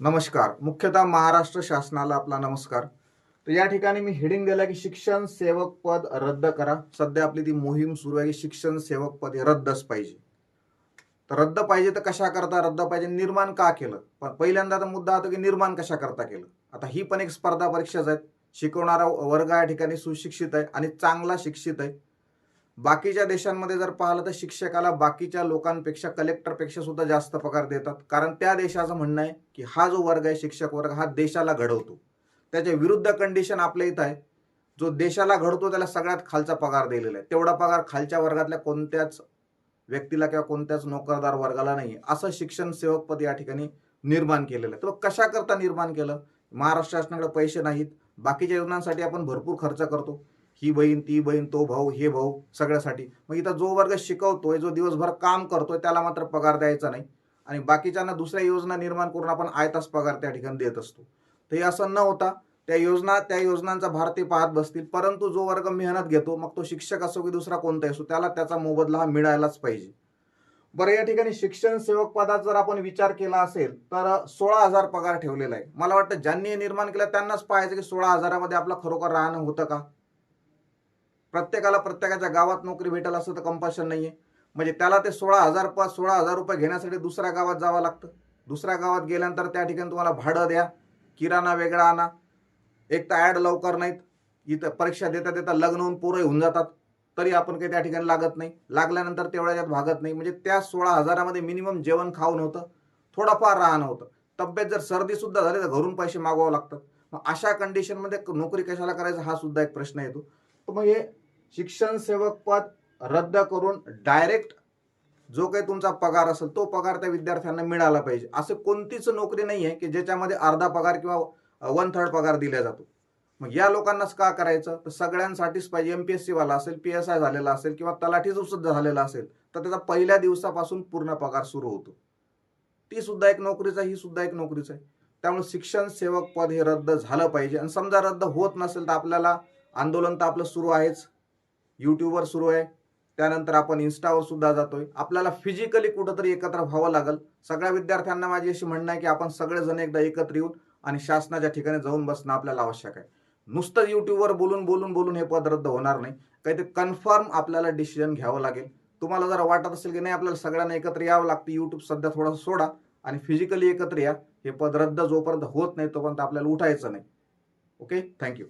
नमस्कार. मुख्यतः महाराष्ट्र शासनाला आपला नमस्कार. तर या ठिकाणी मी हेडिंग दिला की शिक्षण सेवक पद रद्द करा. सध्या आपली ती मोहीम सुरू आहे की शिक्षण सेवक पद हे रद्दच पाहिजे. तर रद्द पाहिजे तर कशा करता? रद्द पाहिजे निर्माण का केलं? पण पहिल्यांदा तर मुद्दा होता की निर्माण कशा करता केलं? आता ही पण एक स्पर्धा परीक्षाच आहेत. शिकवणारा वर्ग या ठिकाणी सुशिक्षित आहे आणि चांगला शिक्षित आहे. बाकीच्या देशांमध्ये जर पाहिलं तर शिक्षकाला बाकीच्या लोकांपेक्षा कलेक्टरपेक्षा सुद्धा जास्त पगार देतात. कारण त्या देशाचं म्हणणं आहे की हा जो वर्ग आहे शिक्षक वर्ग हा देशाला घडवतो. त्याच्या विरुद्ध कंडिशन आपल्या इथं आहे. जो देशाला घडतो त्याला सगळ्यात खालचा पगार दिलेला आहे. तेवढा पगार खालच्या वर्गातल्या कोणत्याच व्यक्तीला किंवा कोणत्याच नोकरदार वर्गाला नाही. असं शिक्षण सेवक पद या ठिकाणी निर्माण केलेलं आहे. तर कशाकरता निर्माण केलं? महाराष्ट्र शासनाकडे पैसे नाहीत. बाकीच्या योजनांसाठी आपण भरपूर खर्च करतो. ही बहीण ती बहीण तो भाऊ हे भाऊ सगळ्यासाठी. मग इथं जो वर्ग शिकवतोय जो दिवसभर काम करतोय त्याला मात्र पगार द्यायचा नाही. आणि बाकीच्यांना दुसऱ्या योजना निर्माण करून आपण आयतास पगार त्या ठिकाणी देत असतो. तर हे असं न होता त्या योजना त्या योजनांचा भारतीय पाहत बसतील. परंतु जो वर्ग मेहनत घेतो मग तो शिक्षक असो की दुसरा कोणताही असो त्याला त्याचा मोबदला हा मिळायलाच पाहिजे. बरं या ठिकाणी शिक्षण सेवक पदाचा जर आपण विचार केला असेल तर सोळा हजार पगार ठेवलेला आहे. मला वाटतं ज्यांनी निर्माण केलं त्यांनाच पाहायचं की सोळा हजारामध्ये आपलं खरोखर राहणं होतं का? प्रत्येकाला प्रत्येकाच्या गावात नोकरी भेटेल असं तर कंपल्शन नाही आहे म्हणजे त्याला ते सोळा हजार पाच सोळा हजार रुपये घेण्यासाठी दुसऱ्या गावात जावं लागतं. दुसऱ्या गावात गेल्यानंतर त्या ठिकाणी तुम्हाला भाडं द्या किराणा वेगळा आणा. एक तर ॲड लवकर नाहीत. इथं परीक्षा देता देता लग्न होऊन पोरं होऊन जातात. तरी आपण काही त्या ठिकाणी लागत नाही. लागल्यानंतर तेवढ्या त्यात भागत नाही. म्हणजे त्या सोळा हजारामध्ये मिनिमम जेवण खाऊन होतं. थोडंफार राहणं होतं. तब्येत जर सर्दीसुद्धा झाली तर घरून पैसे मागवावं लागतात मग अशा कंडिशनमध्ये नोकरी कशाला करायचा? हा सुद्धा एक प्रश्न येतो. तर मग हे शिक्षण सेवक पद रद्द करून डायरेक्ट जो काही तुमचा पगार असेल तो पगार त्या विद्यार्थ्यांना मिळाला पाहिजे. असं कोणतीच नोकरी नाही आहे की ज्याच्यामध्ये अर्धा पगार किंवा वन थर्ड पगार दिला जातो. मग या लोकांनाच का करायचं? तर सगळ्यांसाठीच पाहिजे. एम पी एस सी वाला असेल पी एस आय झालेला असेल किंवा तलाठीचं सुद्धा झालेला असेल तर त्याचा पहिल्या दिवसापासून पूर्ण पगार सुरू होतो. ती सुद्धा एक नोकरीच आहे ही सुद्धा एक नोकरीच आहे. त्यामुळे शिक्षण सेवक पद हे रद्द झालं पाहिजे. आणि समजा रद्द होत नसेल तर आपल्याला आंदोलन तर आपलं सुरू आहेच. यूट्यूबवर सुरू आहे. त्यानंतर आपण इन्स्टावर सुद्धा जातोय. आपल्याला फिजिकली कुठंतरी एकत्र व्हावं लागेल. सगळ्या विद्यार्थ्यांना माझी अशी म्हणणं आहे की आपण सगळेजण एकदा एकत्र येऊन आणि शासनाच्या ठिकाणी जाऊन बसणं आपल्याला आवश्यक आहे. नुसतं यूट्यूबवर बोलून बोलून बोलून हे पद रद्द होणार नाही. काहीतरी कन्फर्म आपल्याला डिसिजन घ्यावं लागेल. तुम्हाला जर वाटत असेल की नाही आपल्याला सगळ्यांना एकत्र यावं लागतं. यूट्यूब सध्या थोडंसं सोडा आणि फिजिकली एकत्र या. हे पद रद्द जोपर्यंत होत नाही तोपर्यंत आपल्याला उठायचं नाही. Okay thank you